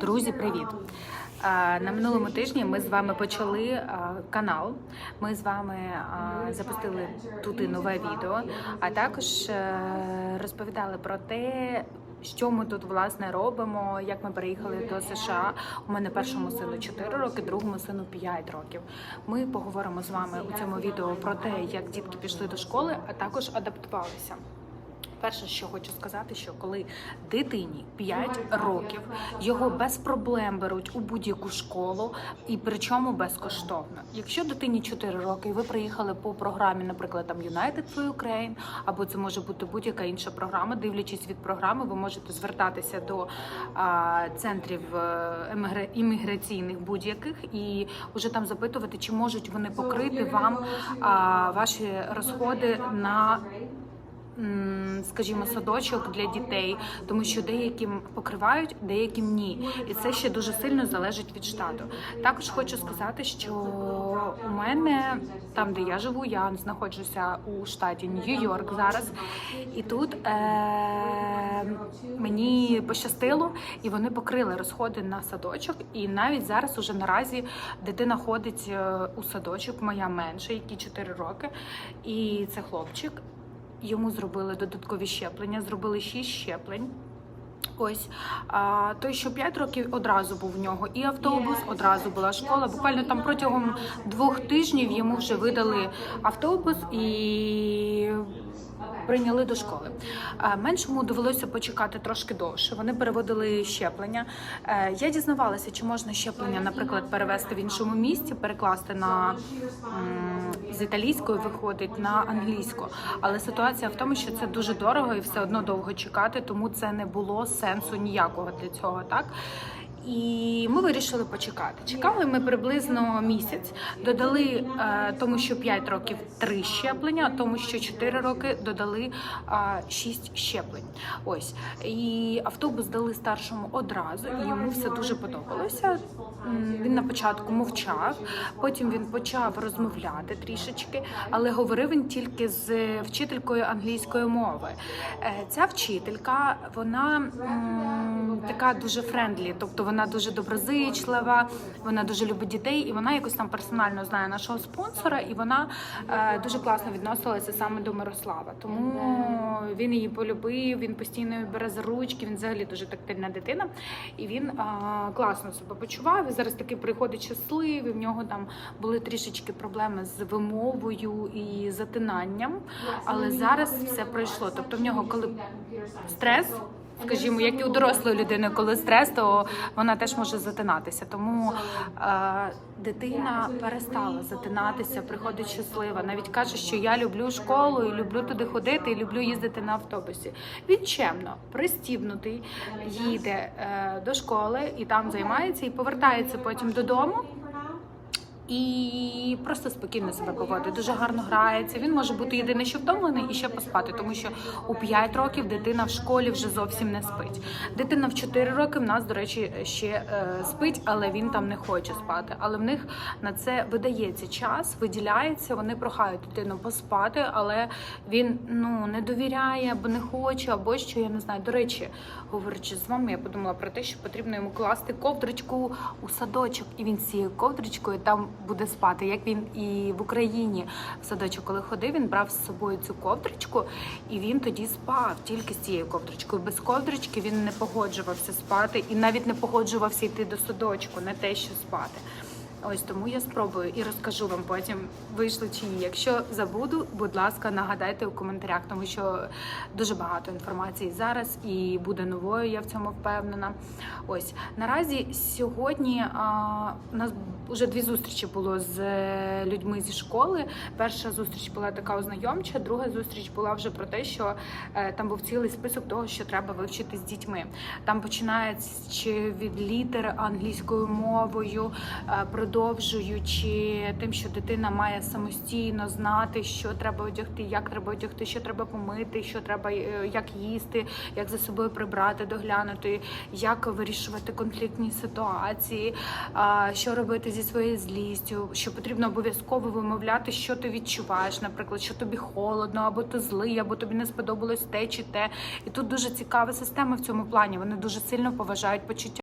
Друзі, привіт! На минулому тижні ми з вами почали канал. Ми з вами запустили тут і нове відео, а також е, розповідали про те. Що ми тут власне робимо? Як ми переїхали до США? У мене першому сину 4 роки, другому сину 5 років. Ми поговоримо з вами у цьому відео про те, як дітки пішли до школи, а також адаптувалися. Перше, що хочу сказати, що коли дитині 5 років його без проблем беруть у будь-яку школу, і причому безкоштовно. Якщо дитині 4 роки, і ви приїхали по програмі, наприклад, там United for Ukraine, або це може бути будь-яка інша програма, дивлячись від програми, ви можете звертатися до а, центрів е, емігра- імміграційних будь-яких і вже там запитувати, чи можуть вони покрити вам а, ваші розходи на скажімо, садочок для дітей, тому що деяким покривають, деяким ні. І це ще дуже сильно залежить від штату. Також хочу сказати, що у мене там, де я живу, я знаходжуся у штаті Нью-Йорк зараз, і тут е- мені пощастило, і вони покрили розходи на садочок. І навіть зараз уже наразі дитина ходить е, у садочок, моя менша, якій 4 роки, і це хлопчик. Йому зробили додаткові щеплення, зробили 6 щеплень. Ось а, той, що 5 років одразу був в нього і автобус, одразу була школа. Буквально там протягом двох тижнів йому вже видали автобус і прийняли до школи. Меншому довелося почекати трошки довше. Вони переводили щеплення. Е, Я дізнавалася, чи можна щеплення, наприклад, перевести в іншому місці, перекласти на з італійської виходить на англійську. Але ситуація в тому, що це дуже дорого і все одно довго чекати, тому це не було сенсу ніякого для цього, так. І ми вирішили почекати. Чекали ми приблизно місяць. Додали е, тому, що 5 років 3 щеплення, тому що 4 роки додали е, 6 щеплень. Ось і автобус дали старшому одразу, і йому все дуже подобалося. Він на початку мовчав, потім він почав розмовляти трішечки, але говорив він тільки з вчителькою англійської мови. Е, Ця вчителька, вона така дуже френдлі, тобто вона дуже доброзичлива, вона дуже любить дітей, і вона якось там персонально знає нашого спонсора, і вона е, дуже класно відносилася саме до Мирослава. Тому він її полюбив, він постійно її бере за ручки, він взагалі дуже тактильна дитина, і він е, класно себе почував. І зараз таки приходить щасливий. В нього там були трішечки проблеми з вимовою і затинанням, але зараз все пройшло. Тобто в нього, коли стрес. Скажімо, як і у дорослої людини, коли стрес, то вона теж може затинатися. Тому е, дитина перестала затинатися, приходить щаслива. Навіть каже, що я люблю школу і люблю туди ходити, і люблю їздити на автобусі. Він чемно пристібнутий, їде е, до школи і там займається, і повертається потім додому. І просто спокійно себе поводить, дуже гарно грається. Він може бути єдиний, що втомлений і ще поспати, тому що у 5 років дитина в школі вже зовсім не спить. Дитина в 4 роки в нас, до речі, ще е, спить, але він там не хоче спати. Але в них на це видається час, виділяється. Вони прохають дитину поспати, але він ну не довіряє або не хоче, або що я не знаю. До речі, говорячи з вами, я подумала про те, що потрібно йому класти ковдрочку у садочок, і він з цією ковдрочкою там буде спати. Як він і в Україні в садочок, коли ходив, він брав з собою цю ковдрочку, і він тоді спав тільки з цією ковдрочкою. Без ковдрочки він не погоджувався спати і навіть не погоджувався йти до садочку, не те, що спати. Ось тому я спробую і розкажу вам потім, вийшло чи ні. Якщо забуду, будь ласка, нагадайте у коментарях, тому що дуже багато інформації зараз і буде новою. Я в цьому впевнена. Ось наразі сьогодні а, у нас вже дві зустрічі було з е, людьми зі школи. Перша зустріч була така ознайомча, друга зустріч була вже про те, що е, там був цілий список того, що треба вивчити з дітьми. Там починаючи від літер англійською мовою, е, продовжуючи тим, що дитина має самостійно знати, що треба одягти, як треба одягти, що треба помити, що треба е, як їсти, як за собою прибрати, доглянути, як вирішувати конфліктні ситуації, що робити зі своєю злістю, що потрібно обов'язково вимовляти, що ти відчуваєш, наприклад, що тобі холодно, або ти злий, або тобі не сподобалось те чи те. І тут дуже цікава система в цьому плані. Вони дуже сильно поважають почуття.